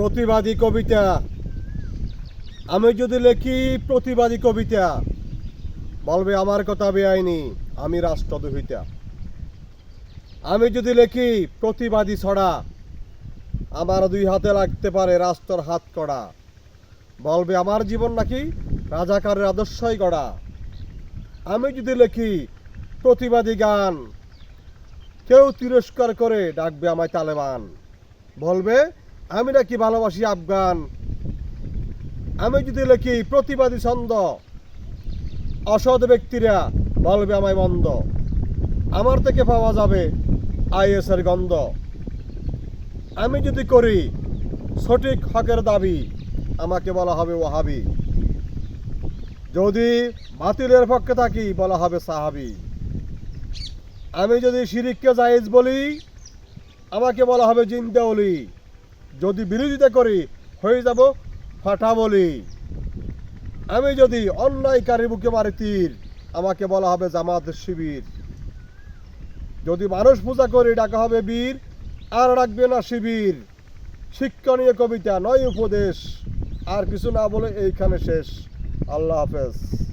প্রতিবাদী কবিতা। আমি যদি লিখি প্রতিবাদী কবিতা, বলবে আমার কথা বেআইনি, আমি রাষ্ট্রদ্রোহিতা। আমি যদি লিখি প্রতিবাদী ছড়া, আমার দুই হাতে লাগতে পারে রাষ্ট্রর হাত কড়া। বলবে আমার জীবন নাকি রাজাকারের আদর্শই গড়া। আমি যদি লিখি প্রতিবাদী গান, কেউ তিরস্কার করে ডাকবে আমায় তালেবান। বলবে আমি নাকি ভালোবাসি আফগান। আমি যদি লিখি প্রতিবাদী ছন্দ, অসৎ ব্যক্তিরা বলবে আমায় মন্দ আমার থেকে পাওয়া যাবে আইএসের গন্ধ। আমি যদি করি, সঠিক হকের দাবি আমাকে বলা হবে ওহাবি যদি বাতিলের পক্ষে থাকি, বলা হবে সাহাবি। আমি যদি শিরিককে জায়েজ বলি, আমাকে বলা হবে জিন্দাউলি। যদি বিরোধিতা করি, হয়ে যাব ফাটা বলি আমি যদি অন্যায়কারী বুকে মারি তীর, আমাকে বলা হবে জামাত শিবির। যদি মানুষ পূজা করি, ডাকা হবে বীর, আর রাখবে না শিবির। শিক্ষণীয় কবিতা, নয় উপদেশ। আর কিছু না বলে এইখানে শেষ। আল্লাহ হাফেজ।